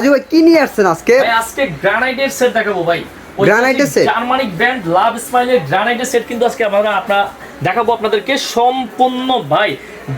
রাজু ভাই কি নিয়ে আসছেন আজকে? আজকে গ্রানাইটের সেট দেখাবো ভাই। গ্রানাইটের সেট জার্মানিক ব্র্যান্ড লাভ স্মাইলের গ্রানাইটের সেট কিন্তু আজকে আমরা আপনারা দেখাবো আপনাদেরকে সম্পূর্ণ ভাই।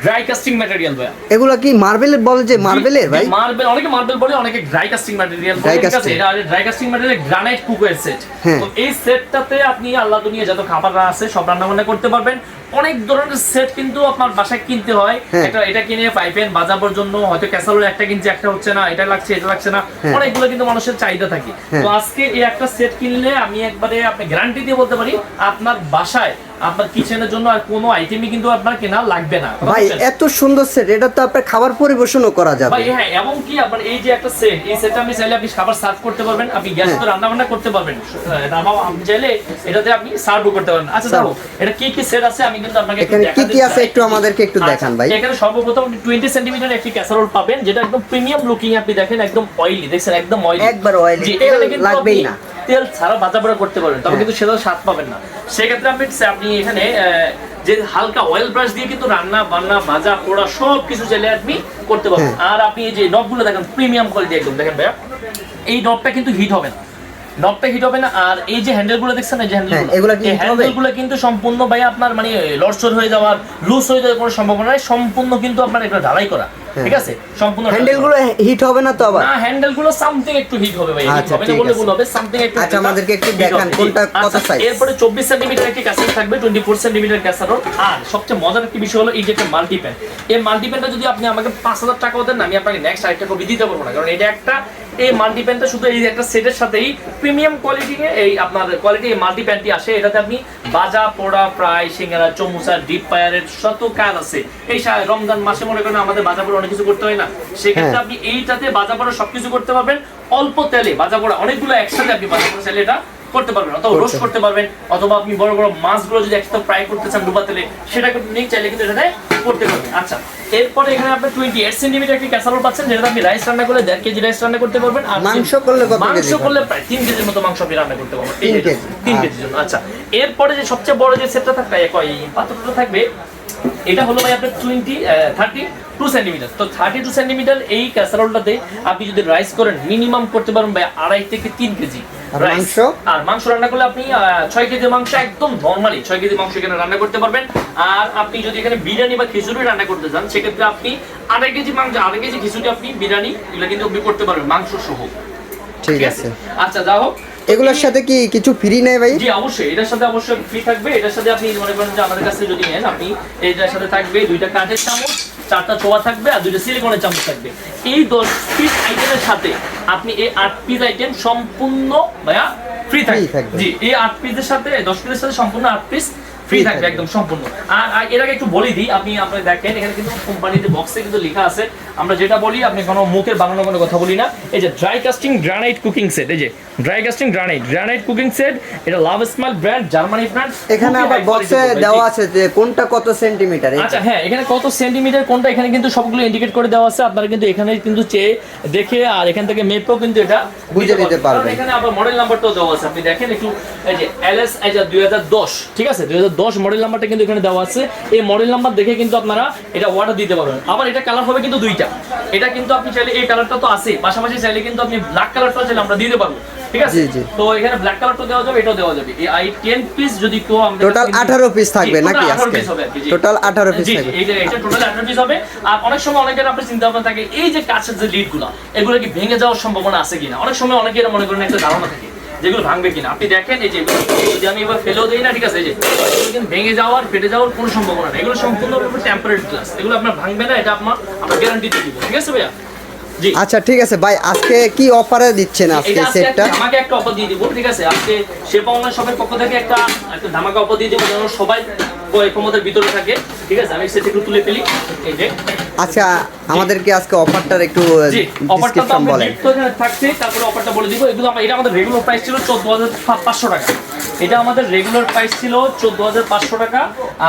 ড্রাই কাস্টিং ম্যাটেরিয়াল ভাই এগুলা কি মার্বেলের বলে যে মার্বেলের ভাই? মার্বেল অনেকে মার্বেল বলে অনেকে ড্রাই কাস্টিং ম্যাটেরিয়াল বলে। ঠিক আছে এটা ড্রাই কাস্টিং ম্যাটেরিয়াল গ্রানাইট কুকের সেট হ্যাঁ। তো এই সেটটাতে আপনি আল্লাহ দুনিয়া যত খাবার আছে সব রান্না বান্না করতে পারবেন। অনেক ধরনের সেট কিন্তু আপনার বাসায় কিনতে হয়। হ্যাঁ। এটা এটা কিনে পাইপেন বাজাবার জন্য হয়তো ক্যাসারোল একটা কিনছে একটা হচ্ছে না এটা লাগছে এটা লাগছে না। হ্যাঁ। অনেকগুলো কিন্তু মানুষের চাহিদা থাকে। হ্যাঁ। তো আজকে এই একটা সেট কিনলে আমি একবারে আপনি গ্যারান্টি দিয়ে বলতে পারি আপনার বাসায় আপনার কিচেনের জন্য আর কোনো আইটেমই কিন্তু আপনার কেনা লাগবে না। ভাই এত সুন্দর সেট এটা তো আপনার খাবার পরিবেশনও করা যাবে। ভাই হ্যাঁ এবং কি আপনার এই যে একটা সেট এই সেটটা আপনি চাইলে আপনি খাবার সার্ভ করতে পারবেন আপনি গ্যাস। তো রান্না বান্না করতে পারবেন। রান্না আপনি চাইলে এটাতে আপনি সার্ভও করতে পারবেন আচ্ছা। দেখো এটা কি কি সেট আছে? আমি কিন্তু আপনাকে এখানে কি কি আছে একটু আমাদেরকে একটু আচ্ছা, দেখান ভাই। এখানে সর্বপ্রথম আপনি 20 সেন্টিমিটার একটি ক্যাসারোল পাবেন যেটা একদম প্রিমিয়াম লুকিং আপনি দেখেন একদম অয়েলি দেখছেন একদম অয়েলি একবার কিন্তু লাগবেই না। তেল ছাড়া ভাজা পোড়া করতে পারবেন তবে হ্যাঁ। কিন্তু সেটা স্বাদ পাবেন না সেক্ষেত্রে আপনি আপনি এখানে আহ, যে হালকা অয়েল ব্রাশ দিয়ে কিন্তু রান্না বান্না ভাজা পোড়া সব কিছু চাইলে আপনি করতে পারবেন হ্যাঁ। আর আপনি এই যে নবগুলো দেখেন প্রিমিয়াম কোয়ালিটি একদম দেখেন ভাইয়া এই নবটা কিন্তু হিট হবে না নবটা হিট হবে না আর এই যে হ্যান্ডেলগুলো দেখছেন এই যে হ্যাঁ, হ্যান্ডেলগুলো এই heat হবে? হ্যান্ডেলগুলো কিন্তু সম্পূর্ণ ভাই আপনার মানে লড়চড় হয়ে যাওয়ার লুজ হয়ে যাওয়ার কোনো সম্ভাবনা নাই সম্পূর্ণ কিন্তু আপনার এটা ঢালাই করা হ্যাঁ। ঠিক আছে সম্পূর্ণ ঢালাই হ্যান্ডেলগুলো হিট হবে না তো আবার না হ্যান্ডেলগুলো সামথিং একটু হিট হবে ভাই হিট আচ্ছা, হবে না বলে। ভুল হবে সামথিং একটু আচ্ছা, আমাদেরকে একটু দেখান কোনটা কত আচ্ছা, size? এরপরে 24 সেন্টিমিটার একটি ক্যাসেট থাকবে 24 সেন্টিমিটার ক্যাসেরোল আর সবচেয়ে মজার একটি বিষয় হলো এই যে একটা মাল্টি প্যান এই মাল্টি প্যানটা যদি আপনি আমাকে 5000 টাকাও দেন আমি আপনাকে নেক্সট আরেকটা কপি দিতে পারব না কারণ এটা একটা এই মাল্টি প্যানটা শুধু এই একটা সেটের সাথেই প্রিমিয়াম কোয়ালিটি এই আপনার কোয়ালিটি এই মাল্টি প্যানটি আসে। এটাতে আপনি বাজা পোড়া প্রায় সিঙ্গারা চমুচা ডিপ ফায়ারের শত কাজ আছে। এই রমজান মাসে মনে করেন আমাদের বাজা পোড়া অনেক কিছু করতে হয় না? সেক্ষেত্রে হ্যাঁ। আপনি এইটাতে বাজা পোড়া সবকিছু করতে পারবেন। অল্প তেলে বাজা পোড়া অনেকগুলো একসাথে আপনি বাজা পোড়া চাইলে এটা করতে পারবেন। অথবা রোস্ট করতে পারবেন। অথবা আপনি বড় বড় মাছগুলো যদি একসাথে ফ্রাই করতে চান ডুবা তেলে সেটা কিন্তু নিয়ে চাইলে কিন্তু এটাতে করতে পারবেন আচ্ছা এরপরে এখানে আপনি একটি ক্যাসারোল পাচ্ছেন যেটা আপনি রাইস রান্না করলে কেজি রাইস রান্না করতে পারবেন আর মাংস করলে কত মাংস করলে প্রায় কেজির মতো মাংস আপনি রান্না করতে পারবেন কেজি। আচ্ছা। কেজির জন্য আচ্ছা এরপরে যে সবচেয়ে বড় যে সেটটা থাকবে এক পাত্রটা থাকবে এটা হলো ভাই আপনার টোয়েন্টি থার্টি টু সেন্টিমিটার তো থার্টি টু সেন্টিমিটার এই ক্যাসারোলটাতে আপনি যদি রাইস করেন মিনিমাম করতে পারবেন ভাই আড়াই থেকে তিন কেজি। মাংস? আর মাংস রান্না করলে আপনি ছয় কেজি মাংস একদম নর্মালি ছয় কেজি মাংস এখানে রান্না করতে পারবেন। আর আপনি যদি এখানে বিরিয়ানি বা খিচুড়ি রান্না করতে চান সেক্ষেত্রে আপনি আড়াই কেজি মাংস আড়াই কেজি খিচুড়ি আপনি বিরিয়ানি এগুলো কিন্তু আপনি করতে পারবেন মাংস সহ ঠিক আছে। আচ্ছা যাই হোক এগুলোর সাথে কি কিছু ফ্রি নেই ভাই? জি অবশ্যই এটার সাথে অবশ্যই ফ্রি থাকবে। এটার সাথে আপনি মনে করেন যে আমাদের কাছে যদি নেন আপনি এটার সাথে থাকবে দুইটা কাঠের চামচ চারটা ছোয়া থাকবে আর দুইটা সিলিকনের চামচ থাকবে। এই দশ পিস আইটেমের সাথে আপনি এই আট পিস আইটেম সম্পূর্ণ ভাইয়া ফ্রি থাকবে। জি এই আট পিসের সাথে দশ পিসের সাথে সম্পূর্ণ আট পিস ফ্রি থাকবে। একদম সম্পূর্ণ আর এর আগে একটু বলে দিই আপনি আপনি দেখেন এখানে কিন্তু কোম্পানিতে বক্সে কিন্তু লেখা আছে আমরা যেটা বলি আপনি কোনো মুখের বাংলা কোনো কথা বলি না এই যে dry casting granite cooking set এই যে dry casting granite granite cooking set এটা love smile brand Germany brand এখানে আবার বক্সে দেওয়া আছে যে কোনটা কত সেন্টিমিটার আচ্ছা হ্যাঁ এখানে কত সেন্টিমিটার কোনটা এখানে কিন্তু সবগুলো ইন্ডিকেট করে দেওয়া আছে। আপনারা কিন্তু এখানে কিন্তু চেয়ে দেখে আর এখান থেকে মেপেও কিন্তু এটা বুঝে নিতে পারবেন। এখানে আবার মডেল নাম্বারটাও দেওয়া আছে। আপনি দেখেন একটু এই যে এলএস এই যে 2010 ঠিক আছে? 2010 মডেল নাম্বারটা কিন্তু এখানে দেওয়া আছে। এই মডেল নাম্বার দেখে কিন্তু আপনারা এটা অর্ডার দিতে পারবেন। আবার এটা কালার হবে কিন্তু দুইটা। এটা কিন্তু আপনি চাইলে এই কালারটা তো আছে পাশাপাশি চাইলে কিন্তু আপনি ব্ল্যাক কালারটাও চাইলে আমরা দিতে পারব। ঠিক আছে? জি, জি। তো এখানে ব্ল্যাক কালারটা দেওয়া যাবে এটাও দেওয়া যাবে। এই 10 পিস যদি কেউ আমাদের টোটাল কাছে- আঠারো পিস থাকবে নাকি আজকে? piece হবে আর কি, জি। টোটাল আঠারো পিস জি, থাকবে। এইটা এটা টোটাল 18 পিস হবে। আর অনেক সময় অনেকের আপনার চিন্তা ভাবনা থাকে এই যে কাছের যে লিডগুলো এগুলো কি ভেঙে যাওয়ার সম্ভাবনা আছে কিনা? অনেক সময় অনেকের মনে করেন একটা ধারণা থাকে যেগুলো ভাঙবে কিনা। আপনি দেখেন এই যে যদি আমি এবার ফেলেও দিই না ঠিক আছে? এই যে ভেঙে যাওয়ার ফেটে যাওয়ার কোনো সম্ভাবনা নেই। এগুলো সম্পূর্ণ টেম্পারেরি গ্লাস এগুলো আপনার ভাঙবে না এটা আপনার আমরা গ্যারান্টি দিব ঠিক আছে ভাইয়া? আচ্ছা ঠিক আছে ভাই আজকে কি অফারে দিচ্ছেন আজকে সেটটা আমাকে একটা অফার দিয়ে দিব ঠিক আছে? আজকে শেপা অনলাইন শপের পক্ষ থেকে একটা একটা ধামাকা অফার দিয়ে দিব যেন সবাই ক্ষমতার ভিতরে থাকে ঠিক আছে? আমি সেটা একটু তুলে ফেলি এই যে। আচ্ছা আমাদেরকে আজকে অফারটার একটু ডিসক্রিপশন বলেন। তো থাকছে তারপরে অফারটা বলে দিব এগুলো আমরা এটা আমাদের রেগুলার প্রাইস ছিল চোদ্দ হাজার পাঁচশো টাকা। এটা আমাদের রেগুলার প্রাইস ছিল চোদ্দ হাজার পাঁচশো টাকা।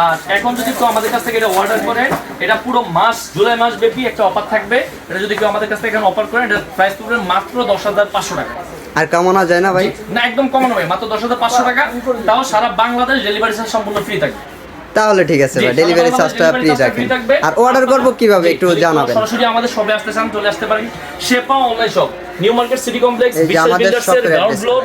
আর এখন যদি কেউ আমাদের কাছ থেকে এটা অর্ডার করেন এটা পুরো মাস জুলাই মাস ব্যাপী একটা অফার থাকবে। এটা যদি কেউ আমাদের কাছ থেকে এখন অফার করেন এটা প্রাইস পড়বে মাত্র দশ হাজার পাঁচশো টাকা। আর কমানো যায় না ভাই? না একদম কমানো ভাই মাত্র দশ হাজার পাঁচশো টাকা। তাও সারা বাংলাদেশ ডেলিভারি সম্পূর্ণ ফ্রি থাকবে। তাহলে ঠিক আছে ভাই ডেলিভারি চার্জটা ফ্রি রাখেন। আর অর্ডার করব কীভাবে একটু জানাবেন। সরাসরি আমাদের শপে আসতে চান চলে আসতে পারেন। শেপা online shop new market city complex বিশাল আমাদের বিল্ডার্স এর shop এর গ্রাউন্ড ফ্লোর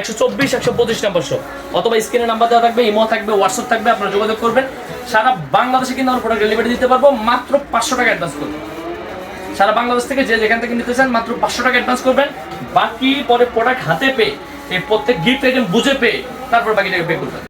124 125 নাম্বার শপ অথবা স্ক্রিনে নাম্বার দেওয়া থাকবে ইমো থাকবে হোয়াটসঅ্যাপ থাকবে আপনারা যোগাযোগ করবেন। সারা বাংলাদেশে কিন্তু আমরা প্রোডাক্ট ডেলিভারি দিতে পারব মাত্র 500 টাকা অ্যাডভান্স করবেন। সারা বাংলাদেশ থেকে যে যেখান থেকে নিতে চান মাত্র 500 টাকা অ্যাডভান্স করবেন। বাকি পরে প্রোডাক্ট হাতে পেয়ে এই প্রত্যেক গিফট আইটেম বুঝে পেয়ে তারপর বাকি টাকা পে করবেন।